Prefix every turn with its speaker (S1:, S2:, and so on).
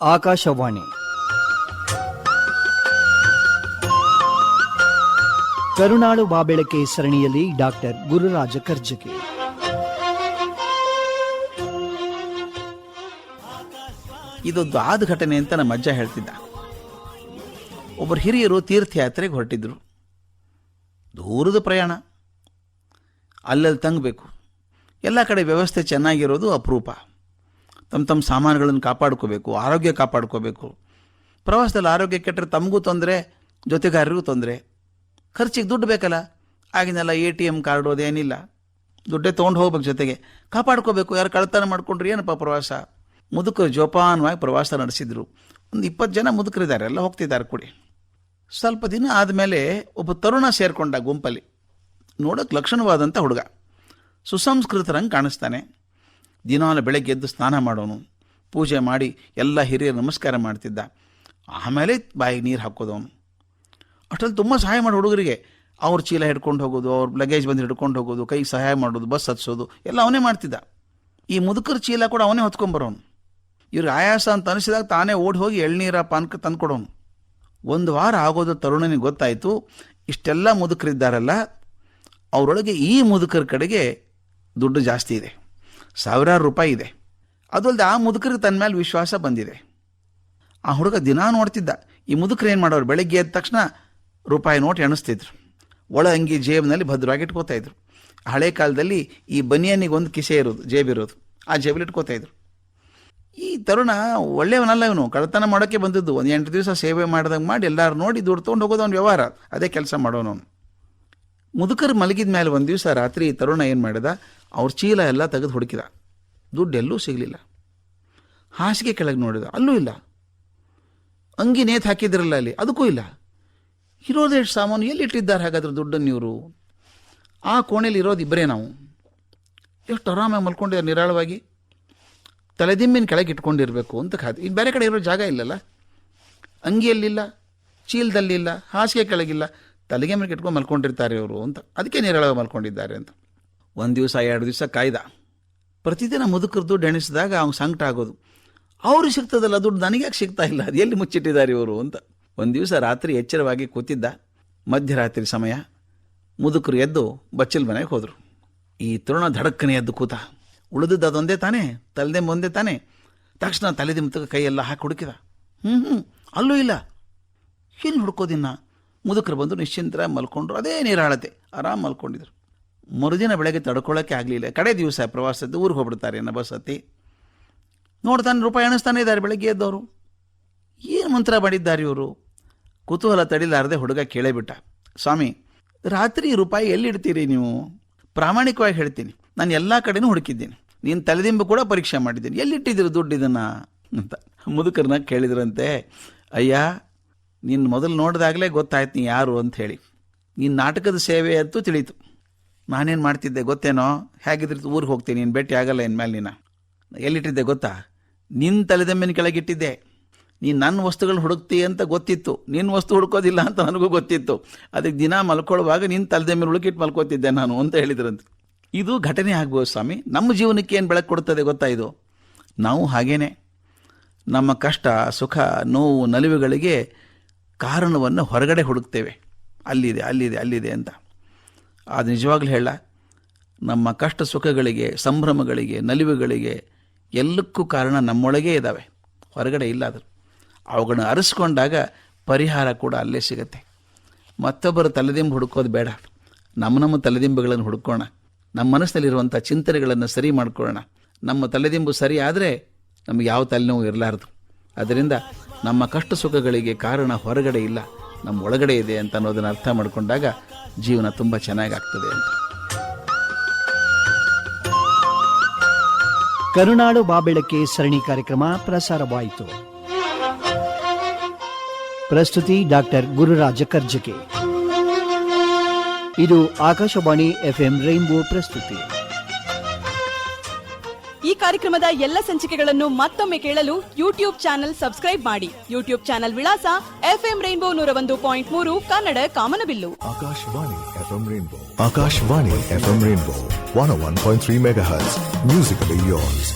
S1: ಆಕಾಶವಾಣಿ. ಕರುನಾಳು ಬಾಬೆಳಕೆ ಸರಣಿಯಲ್ಲಿ ಡಾಕ್ಟರ್ ಗುರುರಾಜ ಕರ್ಜಗಿ
S2: ಇದೊಂದು ಆದ ಘಟನೆ ಅಂತ ನಮ್ಮ ಅಜ್ಜ ಹೇಳ್ತಿದ್ದ. ಒಬ್ಬರು ಹಿರಿಯರು ತೀರ್ಥಯಾತ್ರೆಗೆ ಹೊರಟಿದ್ರು. ದೂರದ ಪ್ರಯಾಣ. ಅಲ್ಲಲ್ಲಿ ತಂಗಬೇಕು. ಎಲ್ಲ ಕಡೆ ವ್ಯವಸ್ಥೆ ಚೆನ್ನಾಗಿರೋದು ಅಪರೂಪ. ತಮ್ಮ ತಮ್ಮ ಸಾಮಾನುಗಳನ್ನು ಕಾಪಾಡ್ಕೋಬೇಕು, ಆರೋಗ್ಯ ಕಾಪಾಡ್ಕೋಬೇಕು. ಪ್ರವಾಸದಲ್ಲಿ ಆರೋಗ್ಯ ಕೆಟ್ಟರೆ ತಮಗೂ ತೊಂದರೆ, ಜೊತೆಗಾರರಿಗೂ ತೊಂದರೆ. ಖರ್ಚಿಗೆ ದುಡ್ಡು ಬೇಕಲ್ಲ? ಆಗಿನೆಲ್ಲ ಎ ಟಿ ಎಂ ಕಾರ್ಡು ಅದೇನಿಲ್ಲ ದುಡ್ಡೇ ತೊಗೊಂಡು ಹೋಗ್ಬೇಕು ಜೊತೆಗೆ. ಕಾಪಾಡ್ಕೋಬೇಕು, ಯಾರು ಕಳ್ತನ ಮಾಡ್ಕೊಂಡ್ರೆ ಏನಪ್ಪ ಪ್ರವಾಸ? ಮುದುಕರು ಜೋಪಾನವಾಗಿ ಪ್ರವಾಸ ನಡೆಸಿದ್ರು. ಒಂದು ಇಪ್ಪತ್ತು ಜನ ಮುದುಕರಿದ್ದಾರೆ, ಎಲ್ಲ ಹೋಗ್ತಿದ್ದಾರೆ ಕೂಡಿ. ಸ್ವಲ್ಪ ದಿನ ಆದಮೇಲೆ ಒಬ್ಬ ತರುಣ ಸೇರಿಕೊಂಡ ಗುಂಪಲ್ಲಿ. ನೋಡೋಕೆ ಲಕ್ಷಣವಾದಂಥ ಹುಡುಗ. ಸುಸಂಸ್ಕೃತರಂಗೆ ಕಾಣಿಸ್ತಾನೆ. ದಿನಾಲು ಬೆಳಗ್ಗೆ ಎದ್ದು ಸ್ನಾನ ಮಾಡೋನು. ಪೂಜೆ ಮಾಡಿ ಎಲ್ಲ ಹಿರಿಯರು ನಮಸ್ಕಾರ ಮಾಡ್ತಿದ್ದ. ಆಮೇಲೆ ಬಾಯಿಗೆ ನೀರು ಹಾಕೋದವನು ಅಷ್ಟರಲ್ಲಿ ತುಂಬ ಸಹಾಯ ಮಾಡೋ ಹುಡುಗರಿಗೆ. ಅವ್ರ ಚೀಲ ಹಿಡ್ಕೊಂಡು ಹೋಗೋದು, ಅವ್ರ ಲಗೇಜ್ ಬಂದು ಹಿಡ್ಕೊಂಡು ಹೋಗೋದು ಕೈಗೆ ಸಹಾಯ ಮಾಡೋದು, ಬಸ್ ಹತ್ಸೋದು, ಎಲ್ಲ ಅವನೇ ಮಾಡ್ತಿದ್ದ. ಈ ಮುದುಕರ ಚೀಲ ಕೂಡ ಅವನೇ ಹೊತ್ಕೊಂಬರೋನು ಇವ್ರಿಗೆ ಆಯಾಸ ಅಂತ ಅನಿಸಿದಾಗ ತಾನೇ ಓಡಿ ಹೋಗಿ ಎಳ್ನೀರ, ಪಾನ್ಕ ತಂದ್ಕೊಡೋನು ಒಂದು ವಾರ ಆಗೋದು ತರುಣನಿಗೆ ಗೊತ್ತಾಯಿತು, ಇಷ್ಟೆಲ್ಲ ಮುದುಕರಿದ್ದಾರಲ್ಲ, ಅವರೊಳಗೆ ಈ ಮುದುಕರ ಕಡೆಗೆ ದುಡ್ಡು ಜಾಸ್ತಿ ಇದೆ. ಸಾವಿರಾರು ರೂಪಾಯಿ ಇದೆ. ಅದಲ್ಲದೆ ಆ ಮುದುಕರಿಗೆ ತನ್ನ ಮೇಲೆ ವಿಶ್ವಾಸ ಬಂದಿದೆ. ಆ ಹುಡುಗ ದಿನಾ ನೋಡ್ತಿದ್ದ. ಈ ಮುದುಕರು ಏನು ಮಾಡೋರು? ಬೆಳಗ್ಗೆ ಎದ್ದ ತಕ್ಷಣ ರೂಪಾಯಿ ನೋಟ್ ಎಣಿಸ್ತಿದ್ರು. ಒಳ ಅಂಗಿ ಜೇಬಿನಲ್ಲಿ ಭದ್ರವಾಗಿ ಇಟ್ಕೋತಾ ಇದ್ರು. ಹಳೆ ಕಾಲದಲ್ಲಿ ಈ ಬನಿಯನಿಗೆ ಒಂದು ಕಿಸೆ ಇರೋದು ಜೇಬಿರೋದು ಆ ಜೇಬಲ್ಲಿ ಇಟ್ಕೋತಾ ಇದ್ರು. ಈ ತರುಣ ಒಳ್ಳೆಯವನಲ್ಲ ಇವನು. ಕಳ್ಳತನ ಮಾಡೋಕ್ಕೆ ಬಂದಿದ್ದು. ಒಂದು ಎಂಟು ದಿವಸ ಸೇವೆ ಮಾಡಿದಂಗೆ ಮಾಡಿ ಎಲ್ಲರೂ ನೋಡಿ ದುಡ್ಡು ತೊಗೊಂಡು ಹೋಗೋದು ಅವ್ನ ವ್ಯವಹಾರ. ಅದೇ ಕೆಲಸ ಮಾಡೋನು ಅವನು. ಮುದುಕರು ಮಲಗಿದ ಮೇಲೆ ಒಂದು ದಿವಸ ರಾತ್ರಿ ತರುಣ ಏನು ಮಾಡಿದ? ಅವ್ರ ಚೀಲ ಎಲ್ಲ ತೆಗೆದು ಹುಡುಕಿದ. ದುಡ್ಡು ಎಲ್ಲೂ ಸಿಗಲಿಲ್ಲ. ಹಾಸಿಗೆ ಕೆಳಗೆ ನೋಡಿದ. ಅಲ್ಲೂ ಇಲ್ಲ. ಅಂಗಿ ನೇತು ಹಾಕಿದ್ರಲ್ಲ ಅಲ್ಲಿ, ಅದಕ್ಕೂ ಇಲ್ಲ. ಇರೋದು ಎಷ್ಟು ಸಾಮಾನು ಎಲ್ಲಿ ಇಟ್ಟಿದ್ದಾರೆ ಹಾಗಾದ್ರೆ ದುಡ್ಡನ್ನು ಇವರು? ಆ ಕೋಣೆಯಲ್ಲಿ ಇರೋದು ಇಬ್ಬರೇ ನಾವು. ಎಷ್ಟು ಆರಾಮಾಗಿ ಮಲ್ಕೊಂಡಿದ್ದಾರೆ ನಿರಾಳವಾಗಿ. ತಲೆದಿಂಬಿನ ಕೆಳಗೆ ಇಟ್ಕೊಂಡಿರಬೇಕು ಅಂತ ಖಾತೆ ಇನ್ನು ಬೇರೆ ಕಡೆ ಇರೋ ಜಾಗ ಇಲ್ಲಲ್ಲ? ಅಂಗಿಯಲ್ಲಿಲ್ಲ, ಚೀಲದಲ್ಲಿಲ್ಲ, ಹಾಸಿಗೆ ಕೆಳಗಿಲ್ಲ. ತಲೆಗೆ ಮೇಲೆ ಇಟ್ಕೊಂಡು ಮಲ್ಕೊಂಡಿರ್ತಾರೆ ಇವರು ಅಂತ. ಅದಕ್ಕೆ ನಿರಾಳವಾಗಿ ಮಲ್ಕೊಂಡಿದ್ದಾರೆ ಅಂತ. ಒಂದು ದಿವಸ, ಎರಡು ದಿವಸ ಕಾಯ್ದ. ಪ್ರತಿದಿನ ಮುದುಕರು ಡೆಣಿಸಿದಾಗ ಅವ್ನು ಸಂಕಟ ಆಗೋದು. ಅವರು ಸಿಗ್ತದಲ್ಲ ದುಡ್ಡು ನನಗೆ ಯಾಕೆ ಸಿಗ್ತಾ ಇಲ್ಲ? ಅದು ಎಲ್ಲಿ ಮುಚ್ಚಿಟ್ಟಿದ್ದಾರೆ ಇವರು ಅಂತ. ಒಂದು ದಿವಸ ರಾತ್ರಿ ಎಚ್ಚರವಾಗಿ ಕೂತಿದ್ದ. ಮಧ್ಯರಾತ್ರಿ ಸಮಯ. ಮುದುಕರು ಎದ್ದು ಬಚ್ಚಲ್ ಮನೆಗೆ ಹೋದರು. ಈ ತೃಣ ಧಡಕ್ಕನೆ ಎದ್ದು ಕೂತ. ಉಳಿದದ್ದು ಅದೊಂದೇ ತಾನೇ, ತಲೆದೆ ಒಂದೇ ತಾನೇ. ತಕ್ಷಣ ತಲೆದಿಂಬ ಕೈಯೆಲ್ಲ ಹಾಕಿ ಹುಡುಕಿದ. ಹ್ಞೂ ಹ್ಞೂ ಅಲ್ಲೂ ಇಲ್ಲ. ಏನು ಹುಡ್ಕೋದಿನ್ನ ಮುದುಕರು ಬಂದು ನಿಶ್ಚಿಂತರ ಮಲ್ಕೊಂಡ್ರು. ಅದೇ ನೀರಾಳತೆ. ಆರಾಮ್ ಮಲ್ಕೊಂಡಿದ್ರು. ಮರುದಿನ ಬೆಳಗ್ಗೆ ತಡ್ಕೊಳ್ಳೋಕ್ಕೆ ಆಗಲಿಲ್ಲ. ಕಡೆ ದಿವಸ ಪ್ರವಾಸದ್ದು ಊರಿಗೆ ಹೋಗ್ಬಿಡ್ತಾರೆ ಅನ್ನೋ ಬಸ್ ಹತ್ತಿ ನೋಡ್ತಾನೆ ರೂಪಾಯಿ ಎಣಿಸ್ತಾನೆ ಇದ್ದಾರೆ ಬೆಳಗ್ಗೆ ಎದ್ದವರು ಏನು ಮಂತ್ರ ಮಾಡಿದ್ದಾರೆ ಇವರು? ಕುತೂಹಲ ತಡಿಲಾರದೆ ಹುಡುಗ ಕೇಳೇ ಬಿಟ್ಟ. ಸ್ವಾಮಿ, ರಾತ್ರಿ ರೂಪಾಯಿ ಎಲ್ಲಿಡ್ತೀರಿ ನೀವು? ಪ್ರಾಮಾಣಿಕವಾಗಿ ಹೇಳ್ತೀನಿ. ನಾನು ಎಲ್ಲ ಕಡೆನೂ ಹುಡುಕಿದ್ದೀನಿ. ನೀನು ತಲೆದಿಂಬು ಕೂಡ ಪರೀಕ್ಷೆ ಮಾಡಿದ್ದೀನಿ. ಎಲ್ಲಿಟ್ಟಿದ್ದೀರಿ ದುಡ್ಡು ಇದನ್ನು? ಅಂತ ಮುದುಕರನ್ನ ಕೇಳಿದ್ರಂತೆ, ಅಯ್ಯ ನೀನು ಮೊದಲು ನೋಡಿದಾಗಲೇ ಗೊತ್ತಾಯ್ತು ನೀ ಯಾರು ಅಂತ ಹೇಳಿ. ನಿನ್ನ ನಾಟಕದ ಸೇವೆ ಅಂತೂ ತಿಳಿತು. ನಾನೇನು ಮಾಡ್ತಿದ್ದೆ ಗೊತ್ತೇನೋ? ಹೇಗಿದ್ರೆ ಊರಿಗೆ ಹೋಗ್ತೀನಿ, ನೀನು ಭೇಟಿ ಆಗಲ್ಲ ಇನ್ಮೇಲೆ ನೀನು. ಎಲ್ಲಿಟ್ಟಿದ್ದೆ ಗೊತ್ತಾ? ನಿನ್ನ ತಲೆದಮ್ಮಿನ ಕೆಳಗಿಟ್ಟಿದ್ದೆ. ನೀನು ನನ್ನ ವಸ್ತುಗಳು ಹುಡುಕ್ತಿ ಅಂತ ಗೊತ್ತಿತ್ತು. ನಿನ್ನ ವಸ್ತು ಹುಡುಕೋದಿಲ್ಲ ಅಂತ ನನಗೂ ಗೊತ್ತಿತ್ತು. ಅದಕ್ಕೆ ದಿನ ಮಲ್ಕೊಳ್ಳುವಾಗ ನಿನ್ನ ತಲೆದೆಮ್ಮಿನ ಹುಡುಕಿಟ್ಟು ಮಲ್ಕೋತಿದ್ದೆ ನಾನು ಅಂತ ಹೇಳಿದ್ರಂತೆ. ಇದು ಘಟನೆ ಆಗ್ಬೋದು ಸ್ವಾಮಿ. ನಮ್ಮ ಜೀವನಕ್ಕೆ ಏನು ಬೆಳಕು ಕೊಡ್ತದೆ ಗೊತ್ತಾ ಇದು? ನಾವು ಹಾಗೇನೆ. ನಮ್ಮ ಕಷ್ಟ, ಸುಖ, ನೋವು, ನಲಿವುಗಳಿಗೆ ಕಾರಣವನ್ನು ಹೊರಗಡೆ ಹುಡುಕ್ತೇವೆ. ಅಲ್ಲಿದೆ ಅಲ್ಲಿದೆ ಅಲ್ಲಿದೆ ಅಂತ. ಅದು ನಿಜವಾಗ್ಲೂ ಹೇಳ, ನಮ್ಮ ಕಷ್ಟ ಸುಖಗಳಿಗೆ, ಸಂಭ್ರಮಗಳಿಗೆ, ನಲಿವುಗಳಿಗೆ ಎಲ್ಲಕ್ಕೂ ಕಾರಣ ನಮ್ಮೊಳಗೇ ಇದ್ದಾವೆ ಹೊರಗಡೆ ಇಲ್ಲ ಅದು. ಅವುಗಳನ್ನ ಅರಸ್ಕೊಂಡಾಗ ಪರಿಹಾರ ಕೂಡ ಅಲ್ಲೇ ಸಿಗುತ್ತೆ. ಮತ್ತೊಬ್ಬರು ತಲೆದಿಂಬು ಹುಡುಕೋದು ಬೇಡ. ನಮ್ಮ ನಮ್ಮ ತಲೆದಿಂಬುಗಳನ್ನು ಹುಡುಕೋಣ. ನಮ್ಮ ಮನಸ್ಸಿನಲ್ಲಿರುವಂಥ ಚಿಂತನೆಗಳನ್ನು ಸರಿ ಮಾಡ್ಕೊಳ್ಳೋಣ. ನಮ್ಮ ತಲೆದಿಂಬು ಸರಿ ಆದರೆ ನಮಗೆ ಯಾವ ತಲೆನೋವು ಇರಲಾರದು. ಅದರಿಂದ ನಮ್ಮ ಕಷ್ಟ ಸುಖಗಳಿಗೆ ಕಾರಣ ಹೊರಗಡೆ ಇಲ್ಲ, ನಮ್ಮ ಒಳಗಡೆ ಇದೆ ಅಂತ ಅನ್ನೋದನ್ನು ಅರ್ಥ ಮಾಡಿಕೊಂಡಾಗ ಜೀವನ ತುಂಬ ಚೆನ್ನಾಗಾಗ್ತದೆ ಅಂತ.
S1: ಕರುನಾಡು ಬಾಬೆಳಕೆ ಸರಣಿ ಕಾರ್ಯಕ್ರಮ ಪ್ರಸಾರವಾಯಿತು. ಪ್ರಸ್ತುತಿ ಡಾಕ್ಟರ್ ಗುರುರಾಜ ಕರ್ಜಕೆ. ಇದು ಆಕಾಶವಾಣಿ ಎಫ್ಎಂ ರೈನ್ಬೋ ಪ್ರಸ್ತುತಿ.
S3: ಈ ಕಾರ್ಯಕ್ರಮದ ಎಲ್ಲ ಸಂಚಿಕೆಗಳನ್ನು ಮತ್ತೊಮ್ಮೆ ಕೇಳಲು ಯೂಟ್ಯೂಬ್ ಚಾನೆಲ್ ಸಬ್ಸ್ಕ್ರೈಬ್ ಮಾಡಿ ಯೂಟ್ಯೂಬ್ ಚಾನೆಲ್ ವಿಳಾಸ ಎಫ್ಎಂ ರೈನ್ಬೋ ನೂರ ಒಂದು ಪಾಯಿಂಟ್ ಮೂರು ಕನ್ನಡ ಕಾಮನಬಿಲ್ಲು
S4: Akashvani FM Rainbow. One FM Rainbow. 101.3 hers music yours.